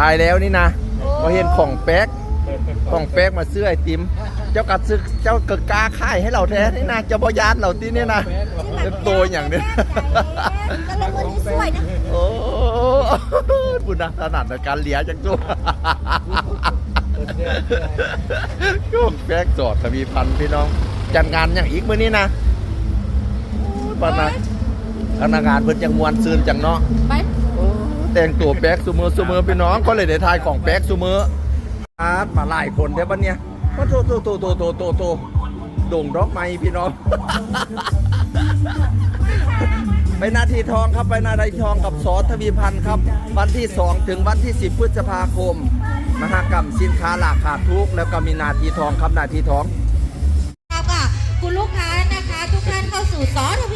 อายแล้วนี่นะก็เห็นของแป๊กของแป๊กมาซื้อไอติม เจ้ากัดซื้อเจ้าเกิดกล้าขายให้เราแท้นี่นะเจ้าบอยานเราที่นี่นะเป็นตัวอย่างเนี้ยก็เลยคนนี้สวยนะโอ้บุญนะถนัดในการเลี้ยจังตัวก็แป๊กจอดทวีพันธ์พี่น้อง จัดงานอย่างอีกมื้อนี้นะโอ้ยปานะพนักงานเพิ่นจังมวนซืนจังเนาะไปโอ้ แต่งตัวแป๊กซูเมอร์ซูเมอร์พี่น้องก็เลยได้ทายของแป๊กซูเมอร์อาร์ตมาหลายคนเด้อบัดเนี่ยก็โตโตโตโตโตโตโตโด่งดอกไม้พี่น้อง ไปนาทีทองครับไปนาทีทองกับสอทวีพันธ์ครับ วันที่ 2 ถึงวันที่ 10 พฤษภาคม มหากรรมสินค้าราคาดทุก แล้วก็มีนาทีทองครับนาทีทองครับค่ะคุณลูกค้านะคะ ทุกท่านเข้าสู่ซอทวี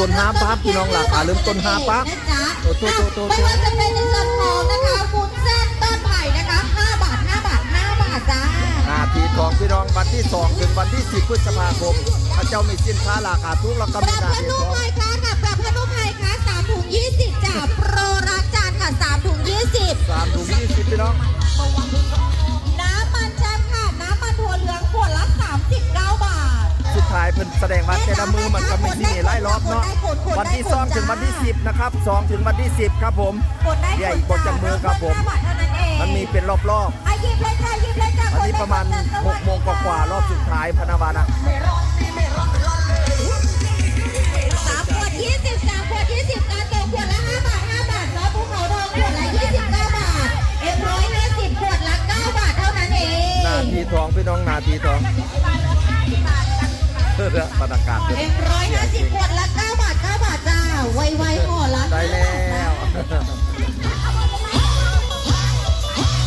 ราคาเริ่มต้น5บพี่น้องราคาเริ่มต้นห้าปั๊บโอ้โตโตโตโตไม่ว่าจะเป็นในส่วนของนะคะวุ้นเส้นต้นไผ่นะคะ5บาท5บาท5บาทจ้านาทีทองพี่น้องวันที่2ถึงวันที่10พฤษภาคมพระเจ้ามีสินค้าราคาทุกแล้วก็ปมีรับพทีนุทองไผ่ค่ะกับปรับพนุไผ่ค่ะ3ถุง20จ้าโปร แสดงว่าแต่ละมือมันก็ไม่ที่นี่ไล่รอบเนาะวันที่สองถึงวันที่10นะครับ2ถึงวันที่10ครับผมกดได้เดี๋ยวอีกบทจังมือครับผม5บาทเท่านั้นเองมันมีเป็นรอบอะหยิบเลยจ้ะหยิบเลยจ้ะๆวันนี้ประมาณ6โมงกว่าๆรอบสุดท้ายพนาวานะสามขวด20สามขวด20การเติมขวดละ5บาท5บาทแล้วภูเขาทองขวดละ29บาทเอ็มร้อยห้าสิบขวดละ9บาทเท่านั้นเองนาทีทองพี่น้องนาทีทอง เอกร้อยห้าสิบขวดละ9บาท9บาทจ้า ไวๆห่อละได้แล้ว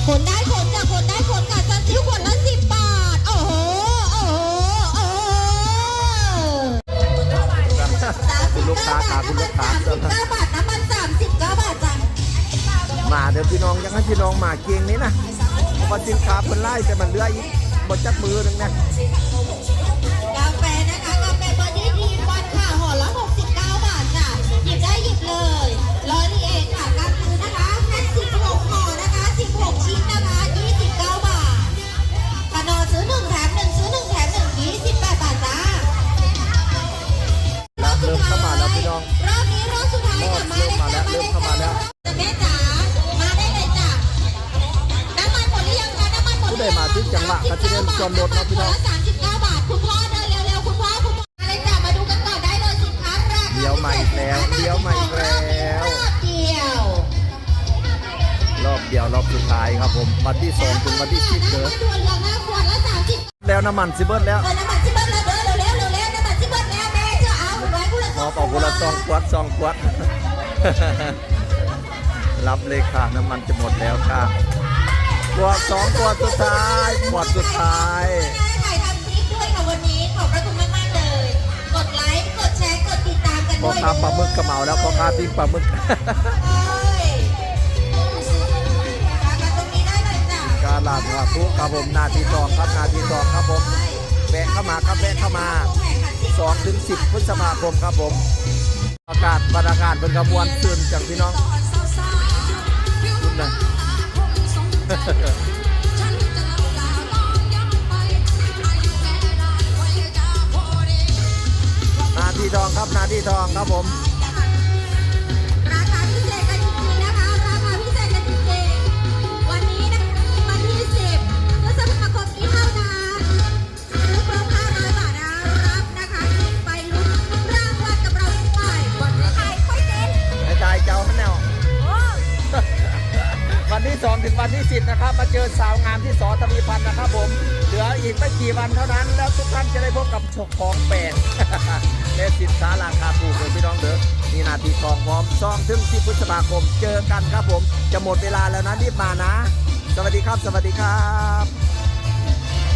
ขนได้ขนจ้ะขนได้ขนกับซันซิลขวดละ10บบาท โอ้โห โอ้โห โอ้โหคุณลูกค้าค่ะคุณลูกค้า39บาทน้ำมัน39บาทจ้ะมาเดี๋ยวพี่น้องยังให้พี่น้องมาเกียงนี้นะพราะว่าสินค้าเพิ่นไล่แต่มันเลืออีกบ่จักมือหนึงนะ แฟนะคะ กาแฟบอดี้ดีวันค่ะห่อละ69 บาทจ้ะหยิบได้หยิบเลยร้อยนี่เองค่ะการซื้อนะคะแพ็ค16ห่อนะคะ 16 ชิ้นนะคะ 29 บาทขนอซื้อ1แถม1ซื้อ1แถม1 28 บาทจ้ารับเริ่มเข้ามาแล้วพี่น้องรอบนี้รอบสุดท้ายกลับมาเลยจ้ะเริ่มเข้ามาแล้วจ้ะแม่จ๋ามาได้เลยจ้ะน้ำมันหมดหรือยังคะน้ำมันหมดหรือยังผู้ใดมาถึงจังหวะก็จะเริ่มจอมรถเนะพี่น้องายครับผมวันที่สองถึงวันที่สิบเด้อน้ำมันถั่วเหลืองนะขวดละ30แล้วน้ำมันสิเบิดแล้วเออน้ำมันที่เบิ้ลแล้วเด้อเร็วๆเร็วๆน้ำมันที่เบิ้ลแล้วแม่เจ้าเอาไว้ผู้ละหมอเป่าคนละซองขวดซองขวด รับเลยค่ะน้ำมันจะหมดแล้วค่ะขวดสองขวดสุดท้ายขวดสุดท้าย ถ่ายทำคลิปด้วยค่ะวันนี้ขอบพระคุณมากๆเลย กดไลค์ กดแชร์ กดติดตามกันพ่อด้วยค้าปลาหมึกกระเหมาแล้วพ่อค้าปิ้งปลาหมึก เอ้ยาลาดครับทุกครับผมนาทีทองครับนาทีทองครับผมแวะเข้ามาครับแวะเข้ามา2ถึง10พฤษภาคมครับผมอากาศบรรยากาศเป็นกระมวลตื่นจังพี่น้องคุณนะนาทีทองครับนาทีทองครับผม นที่10นะครับ มาเจอสาวงามที่สอทวีพันธ์นะครับ ผมเหลืออีกไม่กี่วันเท่านั้น แล้วทุกท่านจะได้พบกับของแปดเลสินค้าราคาถูกเลยพี่น้องเด้อมีนาทีทองพร้อมซ่องถึงที่พฤษภาคม เจอกันครับผม จะหมดเวลาแล้วนะรีบมานะ สวัสดีครับ สวัสดีครับ